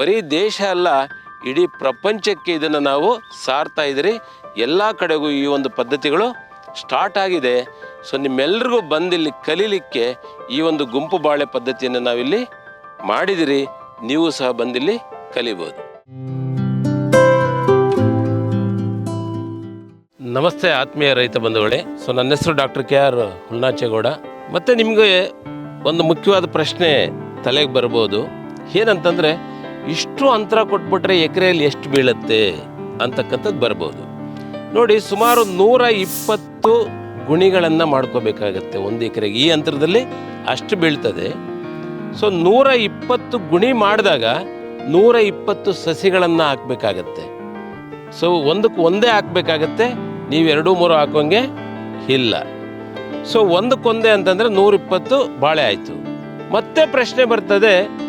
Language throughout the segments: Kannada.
ಬರೀ ದೇಶ ಅಲ್ಲ, ಇಡೀ ಪ್ರಪಂಚಕ್ಕೆ ಇದನ್ನು ನಾವು ಸಾರ್ತಾ ಇದ್ದೀರಿ. ಎಲ್ಲ ಕಡೆಗೂ ಈ ಒಂದು ಪದ್ಧತಿಗಳು ಸ್ಟಾರ್ಟ್ ಆಗಿದೆ. ಸೊ ನಿಮ್ಮೆಲ್ರಿಗೂ ಬಂದಿಲ್ಲಿ ಕಲೀಲಿಕ್ಕೆ ಈ ಒಂದು ಗುಂಪು ಬಾಳೆ ಪದ್ಧತಿಯನ್ನು ನಾವಿಲ್ಲಿ ಮಾಡಿದಿರಿ. ನೀವು ಸಹ ಬಂದಿಲ್ಲಿ ಕಲಿಬೋದು. ನಮಸ್ತೆ ಆತ್ಮೀಯ ರೈತ ಬಂಧುಗಳೇ. ಸೊ ನನ್ನ ಹೆಸರು ಡಾಕ್ಟರ್ ಕೆ ಆರ್ ಹುಲ್ನಾಚೇಗೌಡ ಮತ್ತೆ ನಿಮಗೆ ಒಂದು ಮುಖ್ಯವಾದ ಪ್ರಶ್ನೆ ತಲೆಗೆ ಬರ್ಬೋದು. ಏನಂತಂದ್ರೆ ಇಷ್ಟು ಅಂತರ ಕೊಟ್ಬಿಟ್ರೆ ಎಕರೆಯಲ್ಲಿ ಎಷ್ಟು ಬೀಳುತ್ತೆ ಅಂತಕ್ಕಂಥದ್ದು ಬರ್ಬೋದು. ನೋಡಿ, ಸುಮಾರು ನೂರ ಇಪ್ಪತ್ತು ಗುಣಿಗಳನ್ನು ಮಾಡ್ಕೋಬೇಕಾಗತ್ತೆ ಒಂದು ಎಕರೆಗೆ. ಈ ಅಂತರದಲ್ಲಿ ಅಷ್ಟು ಬೀಳ್ತದೆ. ಸೊ, ನೂರ ಇಪ್ಪತ್ತು ಗುಣಿ ಮಾಡಿದಾಗ ನೂರ ಇಪ್ಪತ್ತು ಸಸಿಗಳನ್ನು ಹಾಕಬೇಕಾಗತ್ತೆ. ಸೊ, ಒಂದಕ್ಕೆ ಒಂದೇ ಹಾಕ್ಬೇಕಾಗತ್ತೆ ನೀವು ಎರಡು ಮೂರು ಹಾಕೋಂಗೆ ಇಲ್ಲ. ಸೊ, ಒಂದಕ್ಕೊಂದೇ ಅಂತಂದರೆ ನೂರಿಪ್ಪತ್ತು ಬಾಳೆ ಆಯಿತು. ಮತ್ತೆ ಪ್ರಶ್ನೆ ಬರ್ತದೆ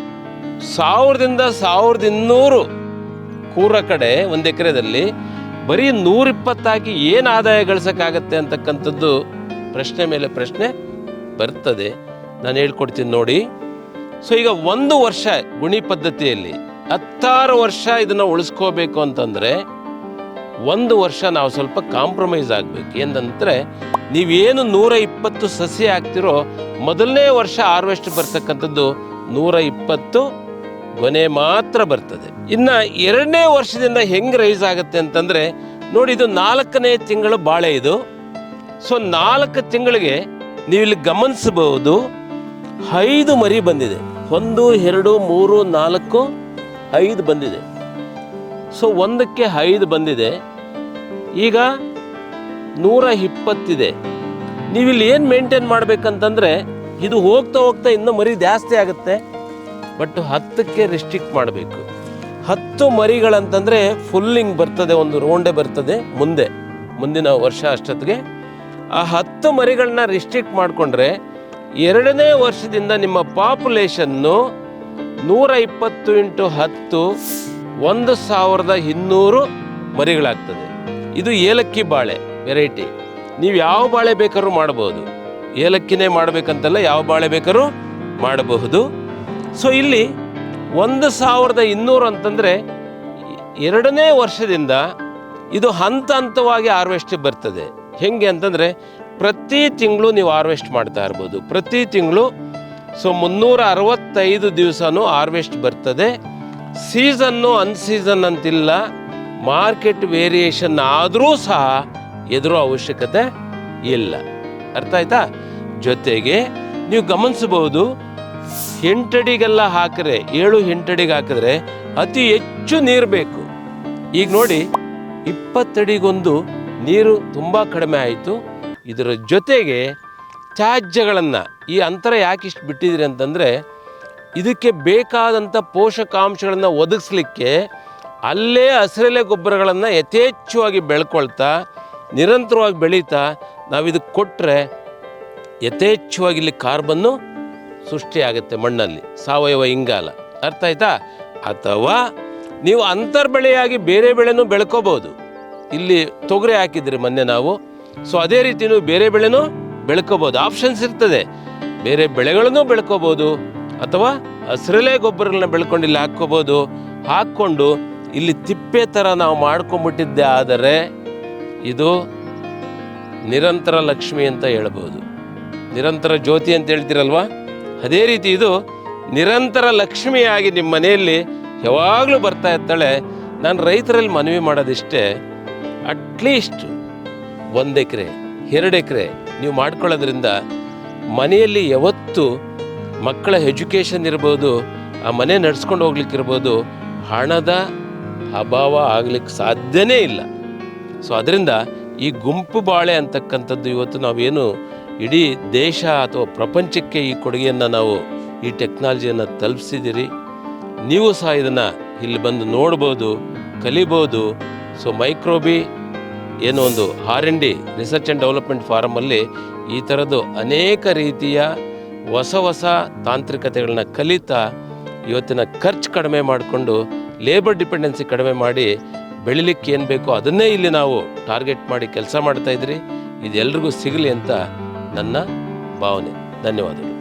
ಸಾವಿರದಿಂದ ಸಾವಿರದ ಇನ್ನೂರು ಕೂರ ಕಡೆ ಒಂದು ಎಕರೆದಲ್ಲಿ ಬರೀ ನೂರಿಪ್ಪತ್ತಾಗಿ ಏನು ಆದಾಯ ಗಳಿಸೋಕ್ಕಾಗತ್ತೆ ಅಂತಕ್ಕಂಥದ್ದು ಪ್ರಶ್ನೆ ಮೇಲೆ ಪ್ರಶ್ನೆ ಬರ್ತದೆ. ನಾನು ಹೇಳ್ಕೊಡ್ತೀನಿ ನೋಡಿ. ಸೊ ಈಗ ಒಂದು ವರ್ಷ ಗುಣಿ ಪದ್ಧತಿಯಲ್ಲಿ ಹತ್ತಾರು ವರ್ಷ ಇದನ್ನು ಉಳಿಸ್ಕೋಬೇಕು ಅಂತಂದರೆ ಒಂದು ವರ್ಷ ನಾವು ಸ್ವಲ್ಪ ಕಾಂಪ್ರಮೈಸ್ ಆಗಬೇಕು. ಏನಂದರೆ ನೀವೇನು ನೂರ ಇಪ್ಪತ್ತು ಸಸಿ ಹಾಕ್ತಿರೋ ಮೊದಲನೇ ವರ್ಷ ಹಾರ್ವೆಸ್ಟ್ ಬರ್ತಕ್ಕಂಥದ್ದು ನೂರ ಇಪ್ಪತ್ತು ಗೊನೆ ಮಾತ್ರ ಬರ್ತದೆ. ಇನ್ನು ಎರಡನೇ ವರ್ಷದಿಂದ ಹೆಂಗೆ ರೈಸ್ ಆಗುತ್ತೆ ಅಂತಂದರೆ, ನೋಡಿ ಇದು ನಾಲ್ಕನೇ ತಿಂಗಳು ಬಾಳೆ ಇದು. ಸೊ ನಾಲ್ಕು ತಿಂಗಳಿಗೆ ನೀವು ಇಲ್ಲಿ ಗಮನಿಸಬಹುದು, ಐದು ಮರಿ ಬಂದಿದೆ. ಒಂದು, ಎರಡು, ಮೂರು, ನಾಲ್ಕು, ಐದು ಬಂದಿದೆ. ಸೊ ಒಂದಕ್ಕೆ ಐದು ಬಂದಿದೆ. ಈಗ ನೂರ ಇಪ್ಪತ್ತಿದೆ. ನೀವಿಲ್ಲಿ ಏನು ಮೇಂಟೈನ್ ಮಾಡ್ಬೇಕಂತಂದ್ರೆ, ಇದು ಹೋಗ್ತಾ ಹೋಗ್ತಾ ಇನ್ನೂ ಮರಿ ಜಾಸ್ತಿ ಆಗುತ್ತೆ. ಬಟ್ ಹತ್ತಕ್ಕೆ ರಿಸ್ಟ್ರಿಕ್ಟ್ ಮಾಡಬೇಕು. ಹತ್ತು ಮರಿಗಳಂತಂದರೆ ಫುಲ್ಲಿಂಗ್ ಬರ್ತದೆ, ಒಂದು ರೋಂಡೆ ಬರ್ತದೆ, ಮುಂದೆ, ಮುಂದಿನ ವರ್ಷ ಅಷ್ಟೊತ್ತಿಗೆ. ಆ ಹತ್ತು ಮರಿಗಳನ್ನ ರಿಸ್ಟ್ರಿಕ್ಟ್ ಮಾಡಿಕೊಂಡ್ರೆ ಎರಡನೇ ವರ್ಷದಿಂದ ನಿಮ್ಮ ಪಾಪ್ಯುಲೇಷನ್ನು ನೂರ ಇಪ್ಪತ್ತು ಇಂಟು ಹತ್ತು, ಒಂದು ಸಾವಿರದ ಇನ್ನೂರು ಮರಿಗಳಾಗ್ತದೆ. ಇದು ಏಲಕ್ಕಿ ಬಾಳೆ ವೆರೈಟಿ ನೀವು ಯಾವ ಬಾಳೆ ಬೇಕಾದ್ರೂ ಮಾಡಬಹುದು ಏಲಕ್ಕಿನೇ ಮಾಡಬೇಕಂತಲ್ಲ ಯಾವ ಬಾಳೆ ಬೇಕಾದ್ರೂ ಮಾಡಬಹುದು. ಸೊ ಇಲ್ಲಿ ಒಂದು ಸಾವಿರದ ಇನ್ನೂರು ಅಂತಂದರೆ ಎರಡನೇ ವರ್ಷದಿಂದ ಇದು ಹಂತ ಹಂತವಾಗಿ ಹಾರ್ವೆಸ್ಟ್ ಬರ್ತದೆ. ಹೆಂಗೆ ಅಂತಂದರೆ ಪ್ರತಿ ತಿಂಗಳು ನೀವು ಹಾರ್ವೆಸ್ಟ್ ಮಾಡ್ತಾ ಇರ್ಬೋದು. ಪ್ರತಿ ತಿಂಗಳು ಸೊ ಮುನ್ನೂರ ಅರವತ್ತೈದು ದಿವಸನೂ ಹಾರ್ವೆಸ್ಟ್ ಬರ್ತದೆ. ಸೀಸನ್ನು ಅನ್ಸೀಸನ್ ಅಂತಿಲ್ಲ. ಮಾರ್ಕೆಟ್ ವೇರಿಯೇಷನ್ ಆದರೂ ಸಹ ಎದುರೋ ಅವಶ್ಯಕತೆ ಇಲ್ಲ. ಅರ್ಥ ಆಯ್ತಾ? ಜೊತೆಗೆ ನೀವು ಗಮನಿಸಬಹುದು ಎಂಟಡಿಗೆಲ್ಲ ಹಾಕಿದ್ರೆ, ಏಳು ಎಂಟಡಿಗೆ ಹಾಕಿದ್ರೆ ಅತಿ ಹೆಚ್ಚು ನೀರು ಬೇಕು. ಈಗ ನೋಡಿ, ಇಪ್ಪತ್ತಡಿಗೊಂದು ನೀರು ತುಂಬ ಕಡಿಮೆ ಆಯಿತು. ಇದರ ಜೊತೆಗೆ ತ್ಯಾಜ್ಯಗಳನ್ನು ಈ ಅಂತರ ಯಾಕೆ ಇಷ್ಟು ಬಿಟ್ಟಿದ್ದೀರಿ ಅಂತಂದರೆ, ಇದಕ್ಕೆ ಬೇಕಾದಂಥ ಪೋಷಕಾಂಶಗಳನ್ನು ಒದಗಿಸ್ಲಿಕ್ಕೆ ಅಲ್ಲೇ ಹಸಿರೆಲೆ ಗೊಬ್ಬರಗಳನ್ನು ಯಥೇಚ್ಛವಾಗಿ ಬೆಳ್ಕೊಳ್ತಾ, ನಿರಂತರವಾಗಿ ಬೆಳೀತಾ ನಾವು ಇದಕ್ಕೆ ಕೊಟ್ಟರೆ ಯಥೇಚ್ಛವಾಗಿ ಇಲ್ಲಿ ಕಾರ್ಬನ್ನು ಸೃಷ್ಟಿಯಾಗುತ್ತೆ ಮಣ್ಣಲ್ಲಿ, ಸಾವಯವ ಇಂಗಾಲ. ಅರ್ಥ ಆಯ್ತಾ? ಅಥವಾ ನೀವು ಅಂತರ್ ಬೆಳೆಯಾಗಿ ಬೇರೆ ಬೆಳೆನೂ ಬೆಳ್ಕೋಬೋದು. ಇಲ್ಲಿ ತೊಗರಿ ಹಾಕಿದ್ರಿ ಮೊನ್ನೆ ನಾವು. ಸೊ ಅದೇ ರೀತಿ ಬೇರೆ ಬೆಳೆನೂ ಬೆಳ್ಕೋಬೋದು. ಆಪ್ಷನ್ಸ್ ಇರ್ತದೆ. ಬೇರೆ ಬೆಳೆಗಳನ್ನು ಬೆಳ್ಕೋಬೋದು. ಅಥವಾ ಹಸಿರಲೆ ಗೊಬ್ಬರಗಳನ್ನ ಬೆಳ್ಕೊಂಡು ಇಲ್ಲಿ ಹಾಕ್ಕೋಬೋದು. ಹಾಕ್ಕೊಂಡು ಇಲ್ಲಿ ತಿಪ್ಪೆ ಥರ ನಾವು ಮಾಡ್ಕೊಂಬಿಟ್ಟಿದ್ದೆ. ಆದರೆ ಇದು ನಿರಂತರ ಲಕ್ಷ್ಮಿ ಅಂತ ಹೇಳ್ಬೋದು. ನಿರಂತರ ಜ್ಯೋತಿ ಅಂತ ಹೇಳ್ತೀರಲ್ವಾ? ಅದೇ ರೀತಿ ಇದು ನಿರಂತರ ಲಕ್ಷ್ಮಿಯಾಗಿ ನಿಮ್ಮ ಮನೆಯಲ್ಲಿ ಯಾವಾಗಲೂ ಬರ್ತಾ ಇರ್ತಾಳೆ. ನಾನು ರೈತರಲ್ಲಿ ಮನವಿ ಮಾಡೋದಿಷ್ಟೇ, ಅಟ್ಲೀಸ್ಟ್ ಒಂದು ಎಕರೆ, ಎರಡು ಎಕರೆ ನೀವು ಮಾಡ್ಕೊಳ್ಳೋದ್ರಿಂದ ಮನೆಯಲ್ಲಿ ಯಾವತ್ತು ಮಕ್ಕಳ ಎಜುಕೇಷನ್ ಇರ್ಬೋದು, ಆ ಮನೆ ನಡ್ಸ್ಕೊಂಡು ಹೋಗ್ಲಿಕ್ಕಿರ್ಬೋದು ಹಣದ ಅಭಾವ ಆಗ್ಲಿಕ್ಕೆ ಸಾಧ್ಯನೇ ಇಲ್ಲ. ಸೊ, ಅದರಿಂದ ಈ ಗುಂಪು ಬಾಳೆ ಅಂತಕ್ಕಂಥದ್ದು ಇವತ್ತು ನಾವೇನು ಇಡೀ ದೇಶ ಅಥವಾ ಪ್ರಪಂಚಕ್ಕೆ ಈ ಕೊಡುಗೆಯನ್ನು ನಾವು, ಈ ಟೆಕ್ನಾಲಜಿಯನ್ನು ತಲುಪಿಸಿದ್ದೀರಿ ನೀವು ಸಹ ಇದನ್ನು ಇಲ್ಲಿ ಬಂದು ನೋಡ್ಬೋದು, ಕಲಿಬೋದು. ಸೊ ಮೈಕ್ರೋಬಿ ಏನೋ ಒಂದು R and D research and development ಫಾರಮಲ್ಲಿ ಈ ಥರದ್ದು ಅನೇಕ ರೀತಿಯ ಹೊಸ ಹೊಸ ತಾಂತ್ರಿಕತೆಗಳನ್ನ ಕಲಿತಾ, ಇವತ್ತಿನ ಖರ್ಚು ಕಡಿಮೆ ಮಾಡಿಕೊಂಡು ಲೇಬರ್ ಡಿಪೆಂಡೆನ್ಸಿ ಕಡಿಮೆ ಮಾಡಿ ಬೆಳಿಲಿಕ್ಕೆ ಏನು ಬೇಕೋ ಅದನ್ನೇ ಇಲ್ಲಿ ನಾವು ಟಾರ್ಗೆಟ್ ಮಾಡಿ ಕೆಲಸ ಮಾಡ್ತಾಯಿದ್ರಿ ಇದೆಲ್ಲರಿಗೂ ಸಿಗಲಿ ಅಂತ ನನ್ನ ಭಾವನೆ. ಧನ್ಯವಾದಗಳು.